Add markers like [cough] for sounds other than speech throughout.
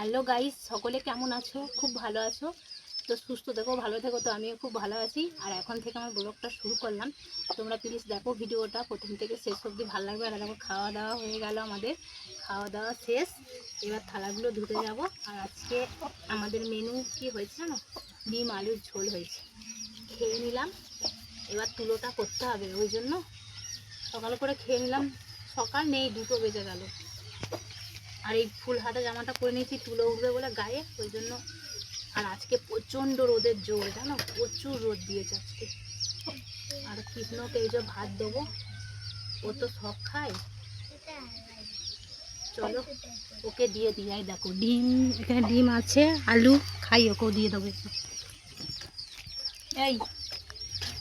Hello guys সকলে কেমন আছো? খুব ভালো আছো? তো সুস্থ দেখো ভালো থেকো। তো আমিও খুব ভালো আছি। আর এখন থেকে আমার ব্লগটা শুরু করলাম। তোমরা প্লিজ দেখো ভিডিওটা। প্রথম থেকে শেষ অবধি ভালো লাগবে। আর দেখো খাওয়া দাওয়া হয়ে গেল আমাদের। খাওয়া দাওয়া শেষ। এবার থালাগুলো ধুতে যাব। আর আজকে আমাদের মেনু কি হয়েছে জানো? ডিম আলুর ঝোল হয়েছে। খেয়ে নিলাম। এবার তুলোটা করতে হবে। ওই জন্য সকাল করে খেয়ে নিলাম। সকাল নেই, দুটো বেজে গেল। আর এই ফুল হাতা জামাটা পরে নিয়েছি, তুলো উঠবে বলে গায়ে, ওই জন্য। আর আজকে প্রচণ্ড রোদের জোর, জানো? প্রচুর রোদ দিয়েছে আজকে। আর কৃষ্ণকে এই যে ভাত দেবো, ও তো সব খায়। চলো, ওকে দিয়ে এই দেখো, ডিম, এখানে ডিম আছে, আলু, খাই, ওকেও দিয়ে দেবো। এই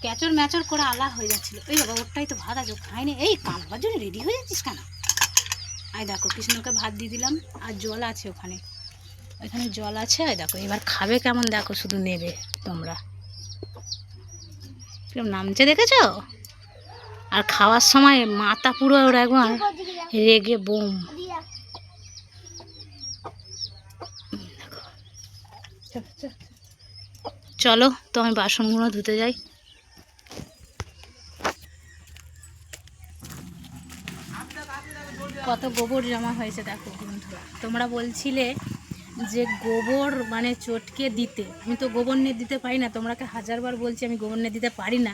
ক্যাচর ম্যাচর করে আলা হয়ে যাচ্ছিল। এই বাবা, ওরটাই তো ভাত আছে খায়নি। এই কামড়ার জন্য রেডি হয়ে যাচ্ছিস কেন? আই দেখো, কৃষ্ণকে ভাত দিয়ে দিলাম, আর জল আছে ওখানে। ওইখানে জল আছে আই দেখো, এবার খাবে কেমন, দেখো, শুধু নেবে তোমরা। কিরম নামছে দেখেছ? আর খাওয়ার সময় মাথা পুরো ওর একবার রেগে বোম। চলো, তো আমি বাসনগুলো ধুতে যাই। কত গোবর জমা হয়েছে দেখো বন্ধুরা। তোমরা বলছিলে যে গোবর মানে চটকে দিতে। আমি তো গোবর নিয়ে দিতে পারি না, তোমরাকে হাজারবার বলছি আমি গোবর নিয়ে দিতে পারি না।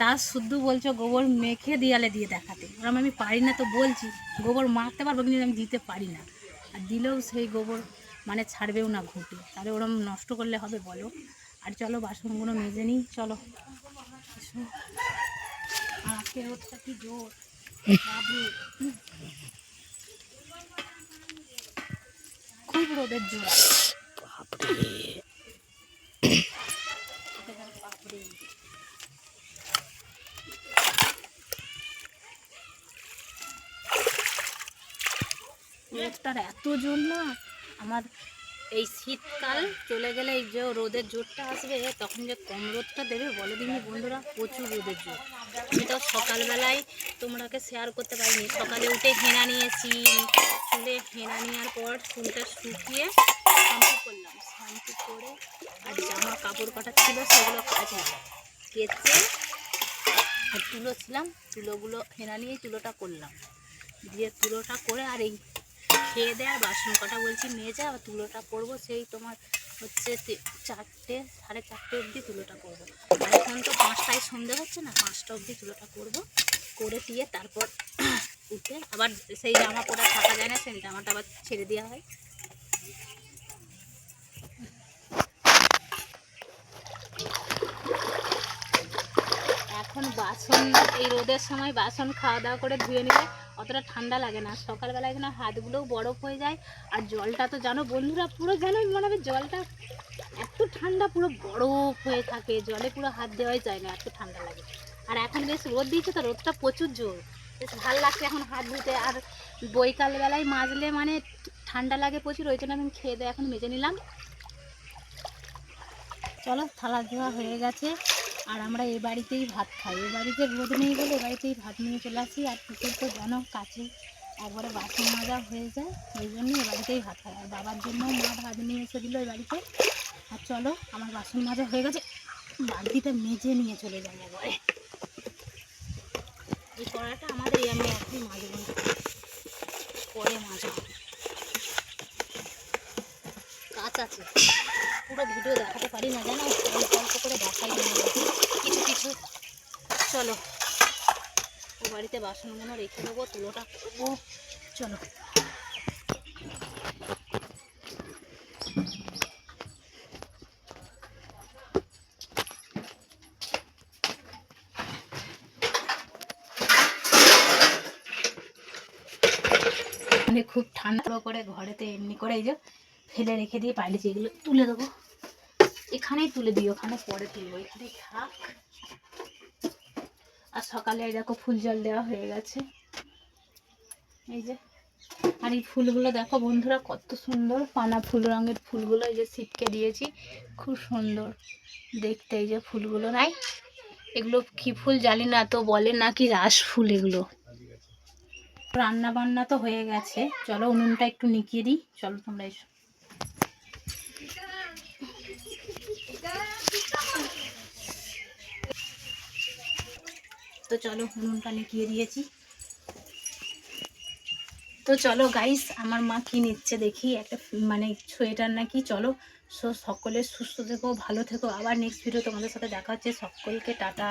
তা শুদ্ধ বলছো গোবর মেখে দিয়ালে দিয়ে দেখাতে। ওরম আমি পারি না তো বলছি, গোবর মারতে পারব কিন্তু আমি দিতে পারি না। আর দিলেও সেই গোবর মানে ছাড়বেও না ঘুটে। তাহলে ওরম নষ্ট করলে হবে বলো। আর চলো বাসনগুলো মেজে নিই, চলো। আর আজকে কি জোর বাবরে খুব রোদের রোদটার এত জোর না আমার এই শীতকাল চলে গেলে এই যে রোদের জোরটা আসবে, তখন যে কম রোদটা দেবে বলে দিনি বন্ধুরা, প্রচুর রোদের জোর। আমি তো সকালবেলায় তোমরাকে শেয়ার করতে পারিনি। সকালে উঠে হেনা নিয়েছি চুলে হেনা নেওয়ার পর চুলটা শুকিয়ে শ্যাম্পু করলাম। শ্যাম্পু করে আর জামা কাপড় কাটা ছিল সেগুলো কাচলাম। কেচে আর তুলো ছিলাম, তুলোগুলো হেনা নিয়ে তুলোটা করলাম। দিয়ে তুলোটা করে আর এই খেয়ে দেয় আর বাসন কটা বলছি মেজে আর তুলোটা করব সেই তোমার হচ্ছে চারটে, সাড়ে চারটে অবধি তুলোটা করব আর এখন তো পাঁচটায় সন্ধে হচ্ছে না, পাঁচটা অবধি তুলোটা করব করে দিয়ে তারপর [clears throat] উঠে, আবার সেই জামা পরে থাকা যায় না, সেই জামাটা আবার ছেড়ে দেওয়া হয়। এখন বাসন, এই রোদের সময় বাসন খাওয়া দাওয়া করে ধুয়ে নিলে অতটা ঠান্ডা লাগে না। সকালবেলায় যেন হাতগুলোও বরফ হয়ে যায়, আর জলটা তো জানো বন্ধুরা, পুরো যেন মনে হবে জলটা এত ঠান্ডা, পুরো বরফ হয়ে থাকে, জলে পুরো হাত দেওয়াই যায় না, এত ঠান্ডা লাগে। আর এখন বেশ রোদ দিয়েছে, তো রোদটা প্রচুর জোর। বেশ ভালো লাগছে এখন হাত ধুতে, আর বৈকাল বেলায় মাজলে মানে ঠান্ডা লাগে প্রচুর, ওই জন্য আমি খেয়ে দিয়ে এখন মেজে নিলাম। চলো, থালা ধোয়া হয়ে গেছে। আর আমরা এ বাড়িতেই ভাত খাই। এ বাড়িতে রোদ নেই বলে এ বাড়িতেই ভাত নিয়ে চলে আসি। আর পুকুর তো জানো? কাছে একবারে বাসন মাজা হয়ে যায় ওই জন্য এ বাড়িতেই ভাত খাই। আর বাবার জন্য মা ভাত নিয়ে এসে দিল এই বাড়িতে। আর চলো, আমার বাসন মাজা হয়ে গেছে। বালতিটা মেজে নিয়ে চলে যাই একবারে। এই কড়াটা আমাদের আমি একই মাজবো না। পরে মাজবো। কাজ আছে। পুরো ভিডিও দেখাতে পারি না জানো অল্প অল্প করে দেখাই আমাদের কিছু কিছু চলো ও বাড়িতে বাসনগুলো রেখে দেবো, তুলোটা করব চলো। মানে খুব ঠান্ডা করে ঘরেতে এমনি করে এই যে ফেলে রেখে দিয়ে পাইলেছি এগুলো তুলে দেবো। এখানেই তুলে দিই, ওখানে পরে তুলবো, এখানেই থাক। আর সকালে দেখো ফুল জল দেওয়া হয়ে গেছে। এই যে, আর এই ফুলগুলো দেখো বন্ধুরা কত সুন্দর, পানা ফুল রঙের ফুলগুলো এই যে ছিটকে দিয়েছি, খুব সুন্দর। দেখতে এই যে ফুলগুলো, নাই? এগুলো কি ফুল জানি না, তো বলে নাকি রাস ফুল এগুলো। রান্না বান্না তো হয়ে গেছে, চলো উনুনটা একটু নিকিয়ে দিই, চলো তোমরা এসো। তো চলো উনুনটা নিকিয়ে দিয়েছি। তো চলো গাইস আমার মা কি নিচ্ছে দেখি। একটা মানে সোয়েটার নাকি, চলো। সো সকলে সুস্থ থেকো, ভালো থেকো। আবার নেক্সট ভিডিও তোমাদের সাথে দেখা হচ্ছে। সকলকে টাটা।